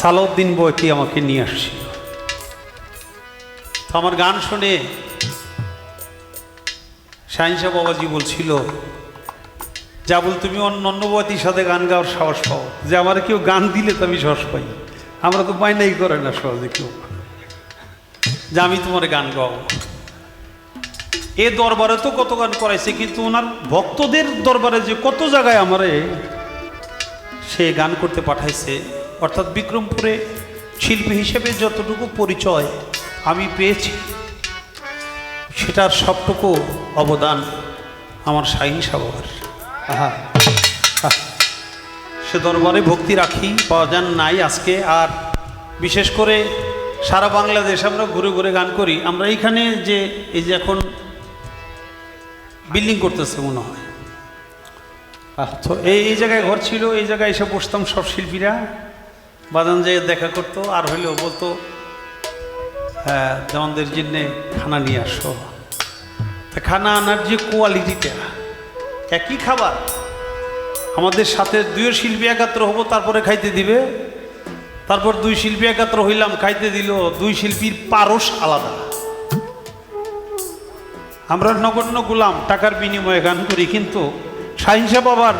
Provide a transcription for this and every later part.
সালাউদ্দিন বইটি আমাকে নিয়ে আসছিল। তো আমার গান শুনে শাহিনশা বাবাজি বলছিল যা বল তুমি অন্য অন্য বয়তির সাথে গান গাওয়ার সাহস পাও। যে আমার কেউ গান দিলে তো আমি সাহস পাই আমরা তো বাইনাই করে না সহজে কেউ। যে আমি তোমার গান গাওয়াবো এ দরবারে তো কত গান করাইছে, কিন্তু ওনার ভক্তদের দরবারে যে কত জায়গায় আমারে সে গান করতে পাঠাইছে অর্থাৎ বিক্রমপুরে শিল্পী হিসেবে যতটুকু পরিচয় আমি পেয়েছি সেটার সবটুকু অবদান আমার শাহিন আহা। আহ। সে দরবারে ভক্তি রাখি পাওয়া যান নাই আজকে। আর বিশেষ করে সারা বাংলাদেশ আমরা ঘুরে ঘুরে গান করি। আমরা এইখানে যে এই যে এখন বিল্ডিং করতেছে মনে হয়। তো এই জায়গায় ঘর ছিল এই জায়গায় এসে বসতাম সব শিল্পীরা। বাদান যে দেখা করতো, আর হইলেও বলতো হ্যাঁ দেওয়ানদের জন্যে খানা নিয়ে আসো। তা খানা আনার যে কোয়ালিটিটা, একই খাবার, আমাদের সাথে দুই শিল্পী একাত্র হব, তারপরে খাইতে দিবে। তারপর দুই শিল্পী একাত্র হইলাম, খাইতে দিল, দুই শিল্পীর পারস আলাদা। আমরা নগণ্য গুলাম, টাকার বিনিময়ে গান করি, কিন্তু সাহিংসা বাবার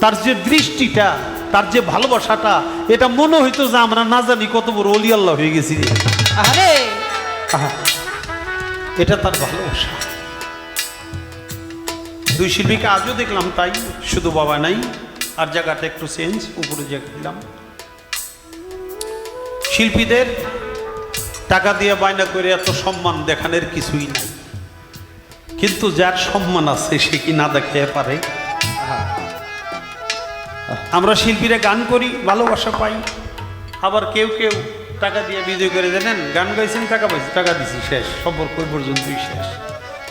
তার যে দৃষ্টিটা তার যে ভালোবাসাটা এটা মনে হইতো যে আমরা না জানি কত বড় অলি আল্লাহ হয়ে গেছি আরে এটা তার ভালোবাসা। দুই শিল্পীকে আজও দেখলাম তাই শুধু বাবা নাই আর জায়গাটা একটু চেঞ্জ উপরে জায়গা দিলাম শিল্পীদের টাকা দিয়ে বায়না করে এত সম্মান দেখানোর কিছুই নাই। কিন্তু যার সম্মান আছে সে কি না দেখে পারে? আমরা শিল্পীরা গান করি, ভালোবাসা পাই। আবার কেউ কেউ টাকা দিয়ে বিজয় করে জানেন, গান গাইছেন, টাকা পাইছি টাকা দিছি, শেষ। সম্পর্ক পর্যন্তই শেষ।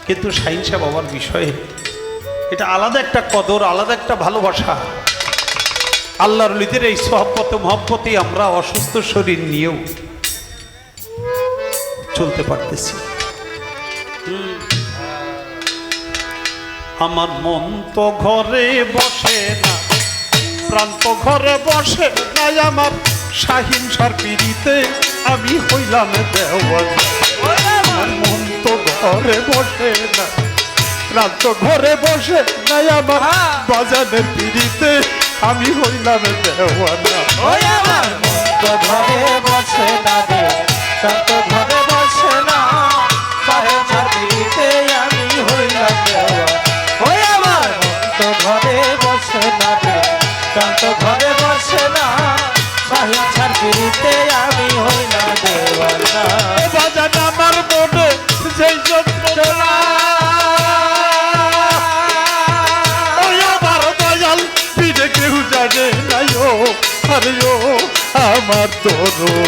কিন্তু সাহিংসা বাবার বিষয়ে এটা আলাদা একটা কদর, আলাদা একটা ভালোবাসা। আল্লাহর লিদের এই সহপতে মহব্বতে আমরা অসুস্থ শরীর নিয়েও চলতে পারতেছি। আমার মন তো ঘরে বসে না। প্রান্ত ঘরে বসে নাই আমার শাহিন সার পিড়িতে আমি হইলাম দেওয়াল মন তো ঘরে বসে না প্রান্ত ঘরে বসে নাই আমার বাজানের পিড়িতে আমি হইলাম আমার মন তো ঘরে বসে না। বাজান আমার মনে যেই যন্ত্রণা আমার দয়াল পিঠে কেউ জানে নাই ও। আরে ও, আমার তরুণী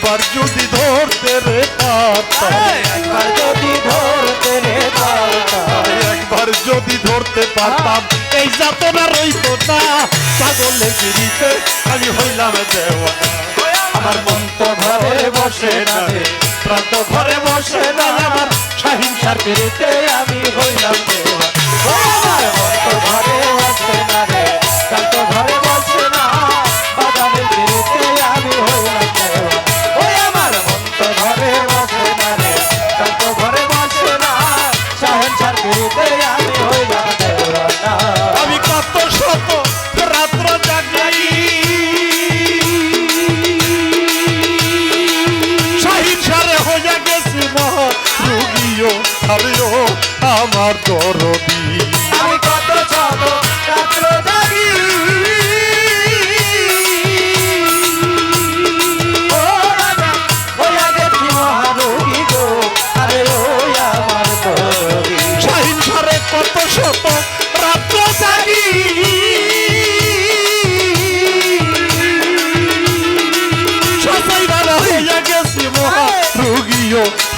একবার যদি ধরতে রে একবার যদি ধরতে রে পারতাম আমি একবার যদি ধরতে পারতাম এই যাতনা রইত না। পাগলে গিরিতে আমি হইলাম দেওয়ানা। আমার মন তো ঘরে বসে না প্রান্ত ঘরে বসে না। আমার সহিংসার বিরুদ্ধে আমি হইলাম দেওয়া আমার মন তো ঘরে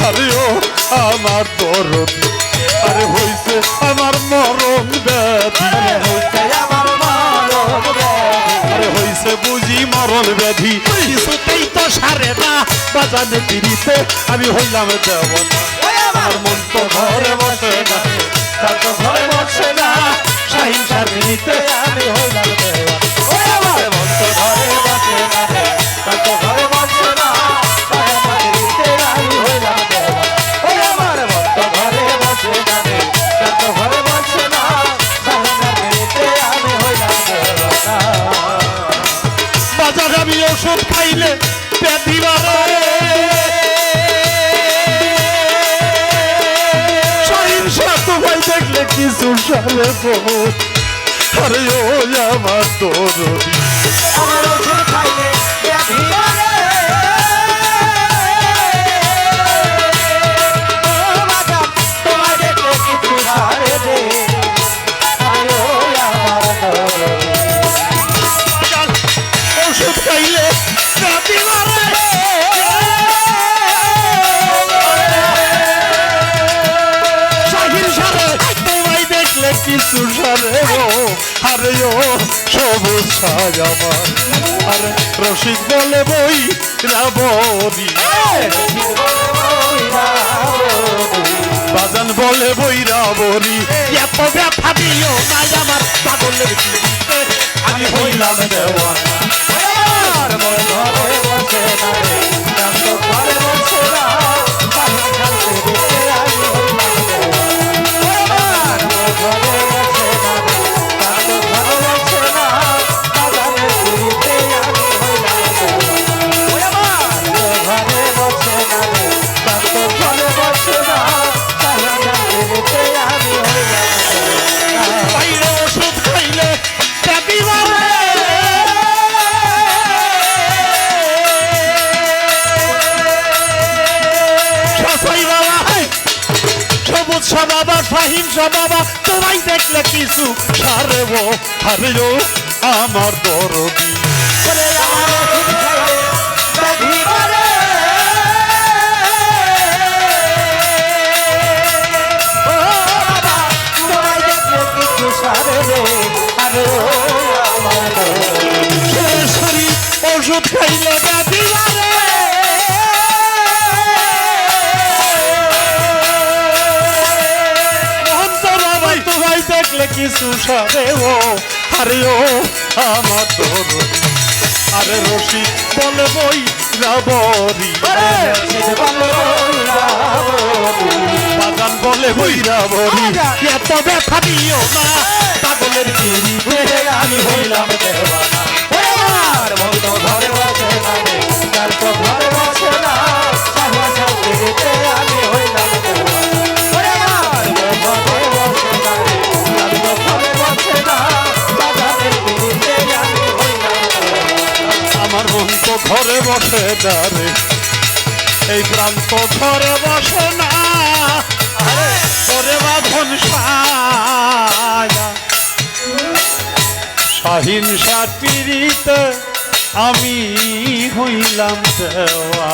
আরে ও আমার দরদ। আরে হইছে আমার মরণ ব্যাধি। আরে হইছে বুঝি মরণ ব্যাধি। কিছুতেই তো সারে না বাজানে পিড়িতে। আমি হইলাম ওই আমার। মন তো ঘরে বসে না। তার তো ঘরে বসে না। শাহিন শারমিতে আমি হইলাম দেওয়া দেখলে কিছু সালে বহুত আরে ও আমার তোর আমার ওষুধ খাইলে সারে গো আরে ও সবুজ সাজ আমার। আরে রসিক বলে বই রাবরি বাজান বলে বই রাবরি এত ব্যথা দিও নাই আমার পাগলের আমি হইলাম দেওয়ানা। সবুজ সা বাবা ফাহিম শাহ বাবা তোমায় দেখলে কিছু সারে ও হারে আমার দরদি। কিছু সারে ও আরে ও আমার দরদি আরে রশি বলে বই রাবরি। বাগান বলে বই রাবরি। এত ব্যথা দিও না পাগলের পিড়িতে আমি হইলাম দেওয়ানা। ওরে আমার ঘরে বসে না তার তো ঘরে বসে দাঁড়ে এই প্রান্ত ঘরে বসে না ঘরে বাঁধন সার আমি হইলাম দেওয়া।